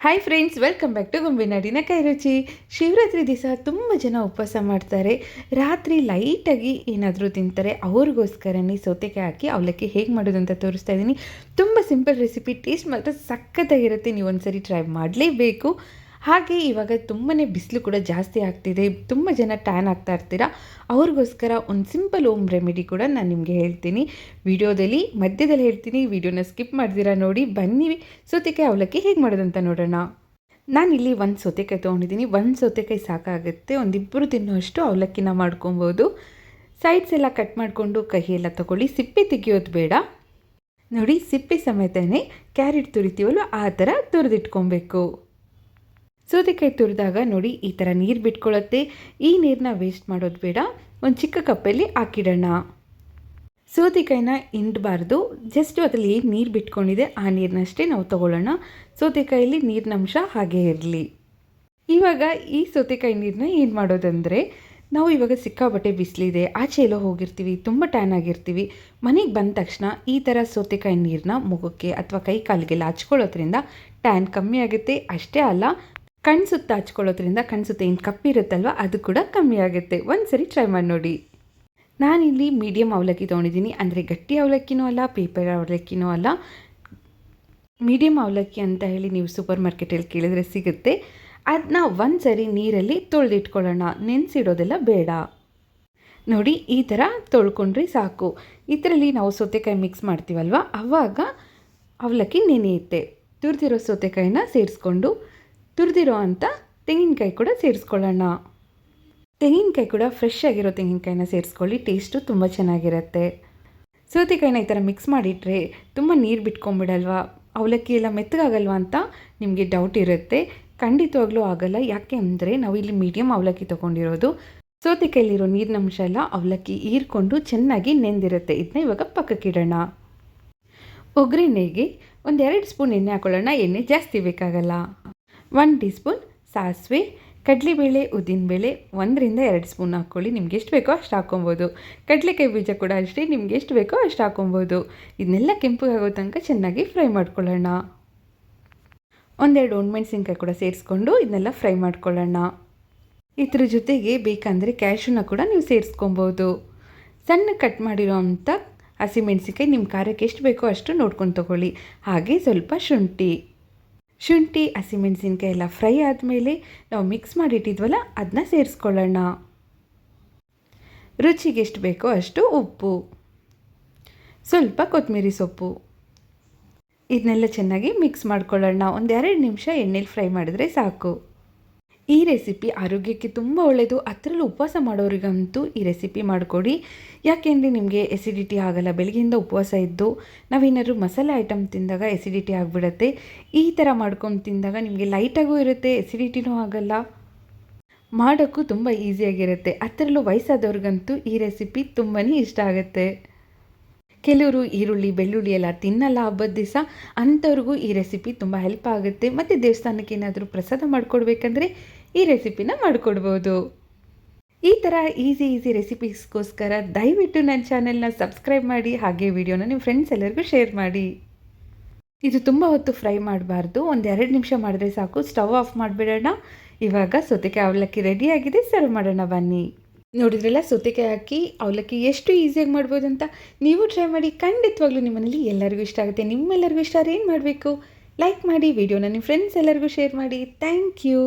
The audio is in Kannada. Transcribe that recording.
Hi friends welcome back to ಗುಂಬಿನಾಡಿನ ಕೈ ರುಚಿ ಶಿವರಾತ್ರಿ ದಿವಸ ತುಂಬ ಜನ ಉಪವಾಸ ಮಾಡ್ತಾರೆ. ರಾತ್ರಿ ಲೈಟಾಗಿ ಏನಾದರೂ ತಿಂತಾರೆ ಅವ್ರಿಗೋಸ್ಕರನೇ ಸೌತೆಕಾಯಿ ಹಾಕಿ ಅವಲಕ್ಕಿ ಹೇಗೆ ಮಾಡೋದು ಅಂತ ತೋರಿಸ್ತಾ ಇದ್ದೀನಿ ತುಂಬ ಸಿಂಪಲ್ ರೆಸಿಪಿ ಟೇಸ್ಟ್ ಮಾತ್ರ ಸಖತ್ತಾಗಿರುತ್ತೆ. ನೀವು ಒಂದ್ಸರಿ ಟ್ರೈ ಮಾಡಲೇಬೇಕು. ಹಾಗೆ ಇವಾಗ ತುಂಬಾ ಬಿಸಿಲು ಕೂಡ ಜಾಸ್ತಿ ಆಗ್ತಿದೆ. ತುಂಬ ಜನ ಟ್ಯಾನ್ ಆಗ್ತಾ ಇರ್ತೀರಾ? ಅವ್ರಿಗೋಸ್ಕರ ಒಂದು ಸಿಂಪಲ್ ಓಮ್ ರೆಮಿಡಿ ಕೂಡ ನಾನು ನಿಮಗೆ ಹೇಳ್ತೀನಿ. ವಿಡಿಯೋದಲ್ಲಿ, ಮಧ್ಯದಲ್ಲಿ ಹೇಳ್ತೀನಿ. ವಿಡಿಯೋನ ಸ್ಕಿಪ್ ಮಾಡ್ದಿರಾ ನೋಡಿ. ಬನ್ನಿ. ಸೌತೆಕಾಯಿ ಅವಲಕ್ಕಿ ಹೇಗೆ ಮಾಡೋದಂತ ನೋಡೋಣ. ನಾನಿಲ್ಲಿ ಒಂದು ಸೌತೆಕಾಯಿ ತೊಗೊಂಡಿದ್ದೀನಿ. ಒಂದು ಸೌತೆಕಾಯಿ ಸಾಕಾಗುತ್ತೆ. ಒಂದಿಬ್ಬರು ತಿನ್ನೋಷ್ಟು ಅವಲಕ್ಕಿನ ಮಾಡ್ಕೊಬೋದು. ಸೈಡ್ಸ್ ಎಲ್ಲ ಕಟ್ ಮಾಡಿಕೊಂಡು ಕಹಿ ಎಲ್ಲ ತೊಗೊಳ್ಳಿ. ಸಿಪ್ಪೆ ತೆಗಿಯೋದು ಬೇಡ. ನೋಡಿ, ಸಿಪ್ಪೆ ಸಮೇತನೇ ಕ್ಯಾರೆಟ್ ತುರಿತೀವಲ್ವ? ಆ ಥರ ತುರಿದಿಟ್ಕೊಬೇಕು. ಸೌತೆಕಾಯಿ ತುರಿದಾಗ ನೋಡಿ ಈ ಥರ ನೀರು ಬಿಟ್ಕೊಳ್ಳುತ್ತೆ ಈ ನೀರನ್ನ ವೇಸ್ಟ್ ಮಾಡೋದು ಬೇಡ. ಒಂದು ಚಿಕ್ಕ ಕಪ್ಪಲ್ಲಿ ಹಾಕಿಡೋಣ. ಸೌತೆಕಾಯಿನ ಹಿಂಡಬಾರ್ದು. ಜಸ್ಟ್ ಅದರಲ್ಲಿ ಏನು ನೀರು ಬಿಟ್ಕೊಂಡಿದೆ. ಆ ನೀರನ್ನಷ್ಟೇ ನಾವು ತಗೊಳ್ಳೋಣ. ಸೌತೆಕಾಯಲ್ಲಿ ನೀರಿನಂಶ ಹಾಗೆ ಇರಲಿ. ಇವಾಗ ಈ ಸೌತೆಕಾಯಿ ನೀರನ್ನ ಏನು ಮಾಡೋದಂದರೆ, ನಾವು ಇವಾಗ ಸಿಕ್ಕಾಬಟ್ಟೆ ಬಿಸಿಲಿದೆ. ಆಚೆ ಎಲ್ಲೋ ಹೋಗಿರ್ತೀವಿ. ತುಂಬ ಟ್ಯಾನ್ ಆಗಿರ್ತೀವಿ. ಮನೆಗೆ ಬಂದ ತಕ್ಷಣ ಈ ಥರ ಸೌತೆಕಾಯಿ ನೀರನ್ನ ಮುಖಕ್ಕೆ ಅಥವಾ ಕೈ ಕಾಲಿಗೆಲ್ಲ ಹಚ್ಕೊಳ್ಳೋದ್ರಿಂದ ಟ್ಯಾನ್ ಕಮ್ಮಿ ಆಗುತ್ತೆ. ಅಷ್ಟೇ ಅಲ್ಲ ಕಣ್ಣು ಸುತ್ತ ಹಚ್ಕೊಳ್ಳೋದ್ರಿಂದ ಕಣ್ಣು ಸುತ್ತ ಏನು ಕಪ್ಪಿರುತ್ತಲ್ವ ಅದು ಕೂಡ ಕಮ್ಮಿ ಆಗುತ್ತೆ. ಒಂದು ಸರಿ ಟ್ರೈ ಮಾಡಿ ನೋಡಿ. ನಾನಿಲ್ಲಿ ಮೀಡಿಯಮ್ ಅವಲಕ್ಕಿ ತೊಗೊಂಡಿದ್ದೀನಿ. ಅಂದರೆ ಗಟ್ಟಿ ಅವಲಕ್ಕಿನೂ ಅಲ್ಲ ಪೇಪರ್ ಅವಲಕ್ಕಿನೂ ಅಲ್ಲ. ಮೀಡಿಯಮ್ ಅವಲಕ್ಕಿ ಅಂತ ಹೇಳಿ ನೀವು ಸೂಪರ್ ಮಾರ್ಕೆಟಲ್ಲಿ ಕೇಳಿದ್ರೆ ಸಿಗುತ್ತೆ. ಅದನ್ನ ಒಂದು ಸರಿ ನೀರಲ್ಲಿ ತೊಳೆದಿಟ್ಕೊಳ್ಳೋಣ. ನೆನೆಸಿಡೋದೆಲ್ಲ ಬೇಡ. ನೋಡಿ, ಈ ಥರ ತೊಳ್ಕೊಂಡ್ರೆ ಸಾಕು. ಇದರಲ್ಲಿ ನಾವು ಸೌತೆಕಾಯಿ ಮಿಕ್ಸ್ ಮಾಡ್ತೀವಲ್ವ? ಅವಾಗ ಅವಲಕ್ಕಿ ನೆನೆಯುತ್ತೆ. ತುರಿದಿರೋ ಸೌತೆಕಾಯಿನ ಸೇರಿಸ್ಕೊಂಡು ತುರಿದಿರೋ ಅಂಥ ತೆಂಗಿನಕಾಯಿ ಕೂಡ ಸೇರಿಸ್ಕೊಳ್ಳೋಣ. ತೆಂಗಿನಕಾಯಿ ಕೂಡ ಫ್ರೆಶ್ ಆಗಿರೋ ತೆಂಗಿನಕಾಯಿನ ಸೇರಿಸ್ಕೊಳ್ಳಿ ಟೇಸ್ಟು ತುಂಬ ಚೆನ್ನಾಗಿರುತ್ತೆ. ಸೌತೆಕಾಯಿನ ಈ ಥರ ಮಿಕ್ಸ್ ಮಾಡಿಟ್ರೆ ತುಂಬ ನೀರು ಬಿಟ್ಕೊಂಬಿಡಲ್ವಾ? ಅವಲಕ್ಕಿ ಎಲ್ಲ ಮೆತ್ತಗಾಗಲ್ವಾ ಅಂತ ನಿಮಗೆ ಡೌಟ್ ಇರುತ್ತೆ. ಖಂಡಿತವಾಗ್ಲೂ ಆಗಲ್ಲ. ಯಾಕೆ ಅಂದರೆ ನಾವು ಇಲ್ಲಿ ಮೀಡಿಯಮ್ ಅವಲಕ್ಕಿ ತೊಗೊಂಡಿರೋದು. ಸೌತೆಕಾಯಲ್ಲಿರೋ ನೀರಿನ ಅಂಶ ಎಲ್ಲ ಅವಲಕ್ಕಿ ಹೀರ್ಕೊಂಡು ಚೆನ್ನಾಗಿ ನೆಂದಿರುತ್ತೆ. ಇದನ್ನ ಇವಾಗ ಪಕ್ಕಕ್ಕಿಡೋಣ ಒಗ್ಗರಣೆಗೆ ಒಂದೆರಡು ಸ್ಪೂನ್ ಎಣ್ಣೆ ಹಾಕೊಳ್ಳೋಣ. ಎಣ್ಣೆ ಜಾಸ್ತಿ ಬೇಕಾಗಲ್ಲ. ಒನ್ ಟೀ ಸ್ಪೂನ್ ಸಾಸಿವೆ, ಕಡಲೆಬೇಳೆ ಉದ್ದಿನಬೇಳೆ ಒಂದರಿಂದ ಎರಡು ಸ್ಪೂನ್ ಹಾಕ್ಕೊಳ್ಳಿ. ನಿಮ್ಗೆ ಎಷ್ಟು ಬೇಕೋ ಅಷ್ಟು ಹಾಕ್ಕೊಬೋದು. ಕಡಲೆಕಾಯಿ ಬೀಜ ಕೂಡ ಅಷ್ಟೇ, ನಿಮ್ಗೆ ಎಷ್ಟು ಬೇಕೋ ಅಷ್ಟು ಹಾಕ್ಕೊಬೋದು. ಇದನ್ನೆಲ್ಲ ಕೆಂಪಗಾಗೋ ತನಕ ಚೆನ್ನಾಗಿ ಫ್ರೈ ಮಾಡ್ಕೊಳ್ಳೋಣ. ಒಂದೆರಡು ಒಣಮೆಣ್ಸಿನ್ಕಾಯಿ ಕೂಡ ಸೇರಿಸ್ಕೊಂಡು ಇದನ್ನೆಲ್ಲ ಫ್ರೈ ಮಾಡ್ಕೊಳ್ಳೋಣ. ಇದ್ರ ಜೊತೆಗೆ ಬೇಕಂದರೆ ಕ್ಯಾಶುನ ಕೂಡ ನೀವು ಸೇರಿಸ್ಕೊಬೋದು. ಸಣ್ಣ ಕಟ್ ಮಾಡಿರೋ ಅಂಥ ಹಸಿಮೆಣಸಿನ್ಕಾಯಿ ನಿಮ್ಮ ಖಾರಕ್ಕೆ ಎಷ್ಟು ಬೇಕೋ ಅಷ್ಟು ನೋಡ್ಕೊಂಡು ತೊಗೊಳ್ಳಿ. ಹಾಗೆ ಸ್ವಲ್ಪ ಶುಂಠಿ. ಶುಂಠಿ ಹಸಿಮೆಣಸಿನ್ಕಾಯಿ ಎಲ್ಲ ಫ್ರೈ ಆದಮೇಲೆ ನಾವು ಮಿಕ್ಸ್ ಮಾಡಿಟ್ಟಿದ್ವಲ್ಲ ಅದನ್ನ ಸೇರಿಸ್ಕೊಳ್ಳೋಣ. ರುಚಿಗೆ ಎಷ್ಟು ಬೇಕೋ ಅಷ್ಟು ಉಪ್ಪು. ಸ್ವಲ್ಪ ಕೊತ್ತಂಬರಿ ಸೊಪ್ಪು. ಇದನ್ನೆಲ್ಲ ಚೆನ್ನಾಗಿ ಮಿಕ್ಸ್ ಮಾಡ್ಕೊಳ್ಳೋಣ. ಒಂದೆರಡು ನಿಮಿಷ ಎಣ್ಣೆಲಿ ಫ್ರೈ ಮಾಡಿದ್ರೆ ಸಾಕು. ಈ ರೆಸಿಪಿ ಆರೋಗ್ಯಕ್ಕೆ ತುಂಬ ಒಳ್ಳೆಯದು ಅದರಲ್ಲೂ ಉಪವಾಸ ಮಾಡೋರಿಗಂತೂ ಈ ರೆಸಿಪಿ ಮಾಡಿಕೊಡಿ. ಯಾಕೆಂದರೆ ನಿಮಗೆ ಎಸಿಡಿಟಿ ಆಗಲ್ಲ. ಬೆಳಗ್ಗೆಯಿಂದ ಉಪವಾಸ ಇದ್ದು ನಾವೇನಾದರೂ ಮಸಾಲೆ ಐಟಮ್ ತಿಂದಾಗ ಎಸಿಡಿಟಿ ಆಗಿಬಿಡುತ್ತೆ. ಈ ಥರ ಮಾಡ್ಕೊಂಡು ತಿಂದಾಗ ನಿಮಗೆ ಲೈಟಾಗೂ ಇರುತ್ತೆ ಎಸಿಡಿಟಿನೂ ಆಗಲ್ಲ. ಮಾಡೋಕ್ಕೂ ತುಂಬ ಈಸಿಯಾಗಿರುತ್ತೆ ಅದರಲ್ಲೂ ವಯಸ್ಸಾದವ್ರಿಗಂತೂ ಈ ರೆಸಿಪಿ ತುಂಬಾ ಇಷ್ಟ ಆಗುತ್ತೆ. ಕೆಲವರು ಈರುಳ್ಳಿ, ಬೆಳ್ಳುಳ್ಳಿ ಎಲ್ಲ ತಿನ್ನಲ್ಲ ಹಬ್ಬದ ದಿವಸ. ಅಂಥವ್ರಿಗೂ ಈ ರೆಸಿಪಿ ತುಂಬ ಹೆಲ್ಪ್ ಆಗುತ್ತೆ. ಮತ್ತು ದೇವಸ್ಥಾನಕ್ಕೆ ಏನಾದರೂ ಪ್ರಸಾದ ಮಾಡಿಕೊಡ್ಬೇಕಂದ್ರೆ ಈ ರೆಸಿಪಿನ ಮಾಡಿಕೊಡ್ಬೋದು. ಈ ಥರ ಈಸಿ ಈಸಿ ರೆಸಿಪೀಸ್ಗೋಸ್ಕರ ದಯವಿಟ್ಟು ನನ್ನ ಚಾನೆಲ್ನ ಸಬ್ಸ್ಕ್ರೈಬ್ ಮಾಡಿ, ಹಾಗೆ ವಿಡಿಯೋನ ನಿಮ್ಮ ಫ್ರೆಂಡ್ಸ್ ಎಲ್ಲರಿಗೂ ಶೇರ್ ಮಾಡಿ. ಇದು ತುಂಬ ಹೊತ್ತು ಫ್ರೈ ಮಾಡಬಾರ್ದು. ಒಂದು ಎರಡು ನಿಮಿಷ ಮಾಡಿದ್ರೆ ಸಾಕು. ಸ್ಟವ್ ಆಫ್ ಮಾಡಿಬಿಡೋಣ. ಇವಾಗ ಸೌತೆಕಾಯಿ ಅವಲಕ್ಕಿ ರೆಡಿಯಾಗಿದೆ ಸರ್ವ್ ಮಾಡೋಣ ಬನ್ನಿ. ನೋಡಿದ್ರಲ್ಲ, ಸೌತೆಕಾಯಿ ಹಾಕಿ ಅವಲಕ್ಕಿ ಎಷ್ಟು ಈಸಿಯಾಗಿ ಮಾಡ್ಬೋದು ಅಂತ ನೀವು ಟ್ರೈ ಮಾಡಿ, ಖಂಡಿತವಾಗ್ಲೂ ನಿಮ್ಮನೇಲಿ ಎಲ್ಲರಿಗೂ ಇಷ್ಟ ಆಗುತ್ತೆ. ನಿಮ್ಮೆಲ್ಲರಿಗೂ ಇಷ್ಟ ಏನು ಮಾಡಬೇಕು? ಲೈಕ್ ಮಾಡಿ ವಿಡಿಯೋನ ನಿಮ್ಮ ಫ್ರೆಂಡ್ಸ್ ಎಲ್ಲರಿಗೂ ಶೇರ್ ಮಾಡಿ. Thank you